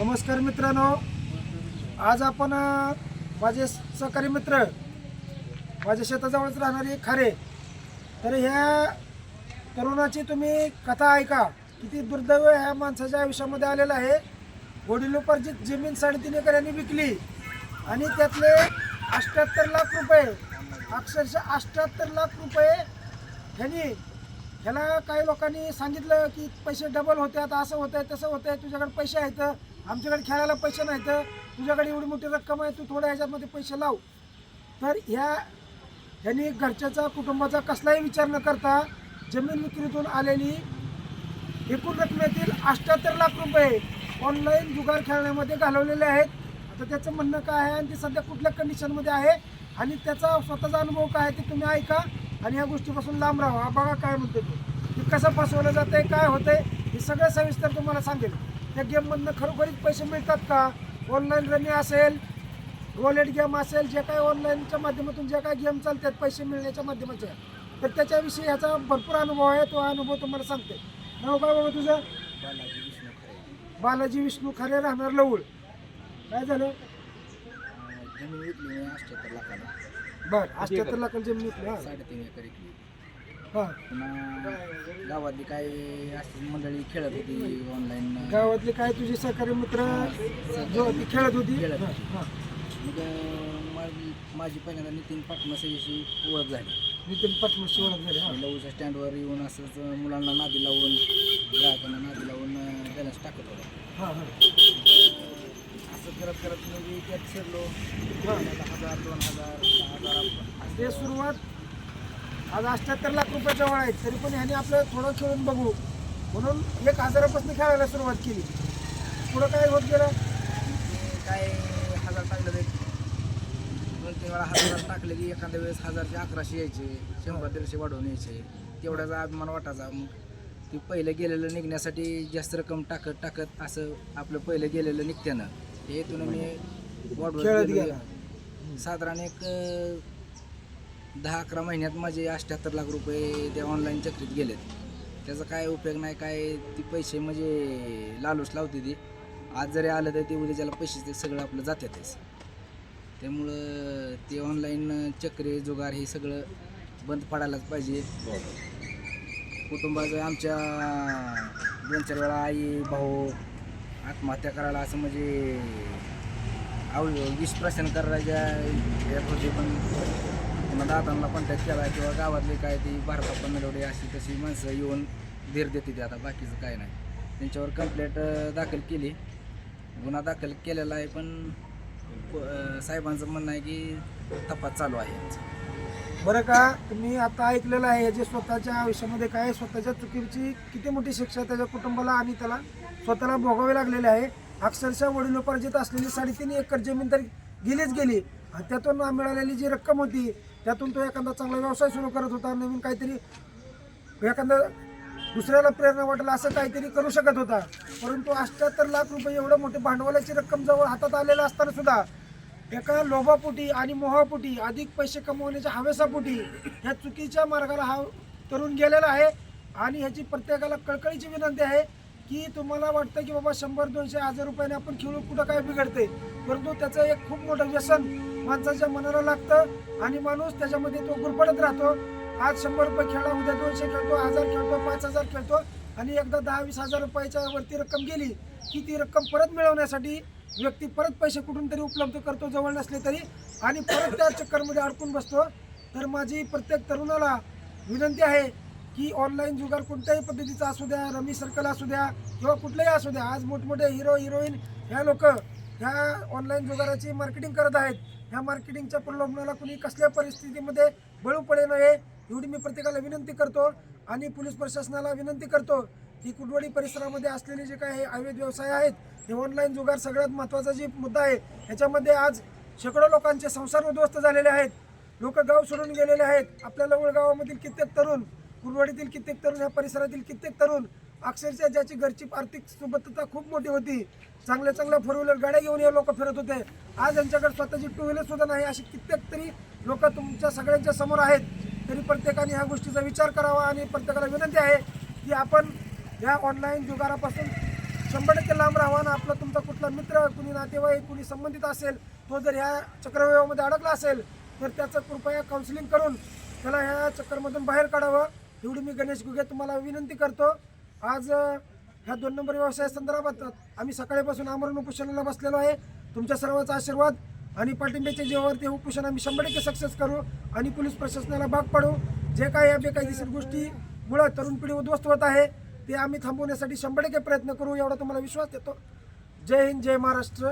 नमस्कार मित्रांनो. आज आपण माझे सहकारी मित्र माझ्या शेताजवळच राहणारे खारे तर ह्या तरुणाची तुम्ही कथा ऐका. किती दुर्दैव ह्या माणसाच्या आयुष्यामध्ये आलेलं आहे. वडिलोपार्जित जमीन साडेतीन एकर यांनी विकली आणि त्यातले अष्ट्याहत्तर लाख रुपये अक्षरशः अष्ट्याहत्तर लाख रुपये ह्यांनी ह्याला काही लोकांनी सांगितलं की पैसे डबल होते आता असं आहे तसं होतंय तुझ्याकडे पैसे आहेत. आमच्याकडे खेळायला पैसे नाही तर तुझ्याकडे एवढी मोठी रक्कम आहे तू थोड्या ह्याच्यामध्ये पैसे लाव. तर ह्या ह्यांनी घरच्याचा कुटुंबाचा कसलाही विचार न करता जमीन विक्रीतून आलेली एकूण रकमेतील अठ्याहत्तर लाख रुपये ऑनलाईन जुगार खेळण्यामध्ये घालवलेले आहेत. आता त्याचं म्हणणं काय आहे आणि ते सध्या कुठल्या कंडिशनमध्ये आहे आणि त्याचा स्वतःचा अनुभव काय आहे ते तुम्ही ऐका आणि या गोष्टीपासून लांब राहा. बघा काय म्हणतो ते. कसं फसवलं जातं आहे काय होतंय हे सगळं सविस्तर तुम्हाला सांगेल. त्या गेममधनं खरोखरीच पैसे मिळतात का? ऑनलाईन रमी असेल वॉलेट गेम असेल जे काही ऑनलाईनच्या माध्यमातून जे काही गेम चालतात पैसे मिळण्याच्या माध्यमाचे. तर त्याच्याविषयी ह्याचा भरपूर अनुभव आहे तो अनुभव तुम्हाला सांगते. नाव काय बाबा तुझं? बालाजी विष्णू खरे. बालाजी विष्णू खरे राहणार लवळ. काय झालं? जमीन विकली लाखाला बर अठ्याहत्तर लाखाला जमीन विकली साडेतीन एकर हा. पुन्हा गावातली काही अशी मंडळी खेळत होती ऑनलाईन गावातले काय तुझे सहकारी मित्र जो ती खेळत होती? खेळत होती. हा. मग माझी माझी पहिल्यांदा नितीन पाटणसाईशी ओळख झाली. नितीन पाटमशी ओळख झाली हा. लवच्या स्टँडवर येऊन असंच मुलांना नादी लावून ग्राहकांना नादी लावून बॅलन्स टाकत होता. हा हा. असं करत करत मी त्यात शिरलो हा. हजार दोन हजार दहा हजार. ते सुरुवात आज अठ्याहत्तर लाख रुपये जवळ आहेत. तरी पण ह्याने आपलं थोडं खेळून बघू. म्हणून एक हजारापासून खेळायला सुरुवात केली. पुढं काय होत गेलं? काय हजार टाकलं ते दोन तीन वेळा हजार टाकले की एखाद्या वेळेस हजारचे अकराशे यायचे शंभर दीडशे वाढवून यायचे. तेवढ्याचा अभिमान वाटायचा. मग ते पहिलं गेलेलं निघण्यासाठी जास्त रक्कम टाकत टाकत असं आपलं पहिलं गेलेलं निघत्यानं. ते हेतून मी वाढवत खेळत गेलो. गेला. साधारण एक दहा अकरा महिन्यात माझे अठ्ठ्याहत्तर लाख रुपये ते ऑनलाईन चक्रीत गेलेत. त्याचा काय उपयोग नाही काय ती पैसे म्हणजे लालूच लावते ती. आज जरी आलं तर ते उद्या ज्याला पैसे ते सगळं आपलं जातातच त्यामुळं ते ऑनलाईन चक्रे जुगार हे सगळं बंद पडायलाच पाहिजे. कुटुंबाचं आमच्या दोन चार वेळा आई भाऊ आत्महत्या करायला असं म्हणजे आव विष प्राशन करायच्या यात होते पण पुन्हा दादांना कॉन्टॅक्ट केला किंवा गावातले काय ती भारतात पण मिळवली अशी तशी माणसं येऊन धीर देते ते आता बाकीचं काय नाही. त्यांच्यावर कंप्लेंट दाखल केली. गुन्हा दाखल केलेला आहे पण साहेबांचं म्हणणं आहे की तपास चालू आहे यांचा. बरं का तुम्ही आता ऐकलेलं आहे जे स्वतःच्या आयुष्यामध्ये काय स्वतःच्या चुकीची किती मोठी शिक्षा त्याच्या कुटुंबाला आणि त्याला स्वतःला भोगावी लागलेली आहे. अक्षरशः वडिलोपार्जित असलेली साडेतीन एकर जमीन तर गेलीच गेली. आणि त्यातून मिळालेली जी रक्कम होती त्यातून तो एखादा चांगला व्यवसाय सुरू करत होता नवीन काहीतरी एखादा दुसऱ्याला प्रेरणा वाटेल असं काहीतरी करू शकत होता. परंतु अठ्याहत्तर लाख रुपये एवढं मोठे भांडवलाची रक्कम जवळ हातात आलेलं असताना सुद्धा एका लोभापोटी आणि मोहापोटी अधिक पैसे कमवण्याच्या हवेसापोटी ह्या चुकीच्या मार्गाला हा तरुण गेलेला आहे. आणि ह्याची प्रत्येकाला कळकळीची विनंती आहे की तुम्हाला वाटतं की बाबा शंभर दोनशे हजार रुपयाने आपण खेळू कुठं काय बिघडते परंतु त्याचं एक खूप मोठं व्यसन माणसाच्या मनाला लागतं आणि माणूस त्याच्यामध्ये तो गुरफडत राहतो. आज शंभर रुपये खेळला उद्या दोनशे खेळतो हजार खेळतो पाच हजार खेळतो आणि एकदा दहा वीस हजार रुपयाच्या वरती रक्कम गेली की ती रक्कम परत मिळवण्यासाठी व्यक्ती परत पैसे कुठून तरी उपलब्ध करतो जवळ नसले तरी आणि परत त्या चक्करमध्ये अडकून बसतो. तर माझी प्रत्येक तरुणाला विनंती आहे की ऑनलाईन जुगार कोणत्याही पद्धतीचा असू द्या रमी सर्कल असू द्या किंवा कुठलंही असू द्या आज मोठमोठे हिरो हिरोईन ह्या लोक ह्या ऑनलाईन जुगाराची मार्केटिंग करत आहेत. ह्या मार्केटिंगच्या प्रलोभनाला कुणी कसल्या परिस्थितीमध्ये बळू पडे नये एवढी मी प्रत्येकाला विनंती करतो आणि पोलीस प्रशासनाला विनंती करतो की कुडवडी परिसरामध्ये असलेले जे काही अवैध व्यवसाय आहेत हे ऑनलाईन जुगार सगळ्यात महत्त्वाचा जी मुद्दा आहे ह्याच्यामध्ये आज शेकडो लोकांचे संसार उद्ध्वस्त झालेले आहेत. लोक गाव सोडून गेलेले आहेत. आपल्या लवळ गावामधील कित्येक तरुण कुरवाडीतील कित्येक तरुण ह्या परिसरातील कित्येक तरुण अक्षरशः ज्याची घरची आर्थिक सुबत्तता खूप मोठी होती. चांगल्या चांगल्या फोर व्हीलर गाड्या घेऊन हे लोक फिरत होते. आज यांच्याकडे स्वतःची टू व्हीलर सुद्धा नाही अशी कित्येक तरी लोक तुमच्या सगळ्यांच्या समोर आहेत. तरी प्रत्येकाने ह्या गोष्टीचा विचार करावा आणि प्रत्येकाला विनंती आहे की आपण ह्या ऑनलाईन जुगारापासून शंभर टक्के लांब राहावा आणि आपला तुमचा कुठला मित्र कुणी नातेवाईक कुणी संबंधित असेल तो जर ह्या चक्रव्यूहामध्ये अडकला असेल तर त्याचं कृपया काउन्सिलिंग करून त्याला ह्या चक्करमधून बाहेर काढावं. एवढी मी गणेश गुगे तुम्हाला विनंती करतो. आज ह्या दोन नंबर व्यवसाया संदर्भात आम्ही सकाळीपासून आमरण उपोषणाला बसलेलो आहे. तुमच्या सर्वांचा आशीर्वाद आणि पाठिंब्याच्या जीवावरती ते उपोषण आम्ही शंभर टक्के सक्सेस करू आणि पोलीस प्रशासनाला भाग पाडू. जे काही या बेकायदेशीर गोष्टीमुळं तरुण पिढी उद्ध्वस्त होत आहे ते आम्ही थांबवण्यासाठी शंभर टक्के प्रयत्न करू एवढा तुम्हाला विश्वास देतो. जय हिंद जय महाराष्ट्र.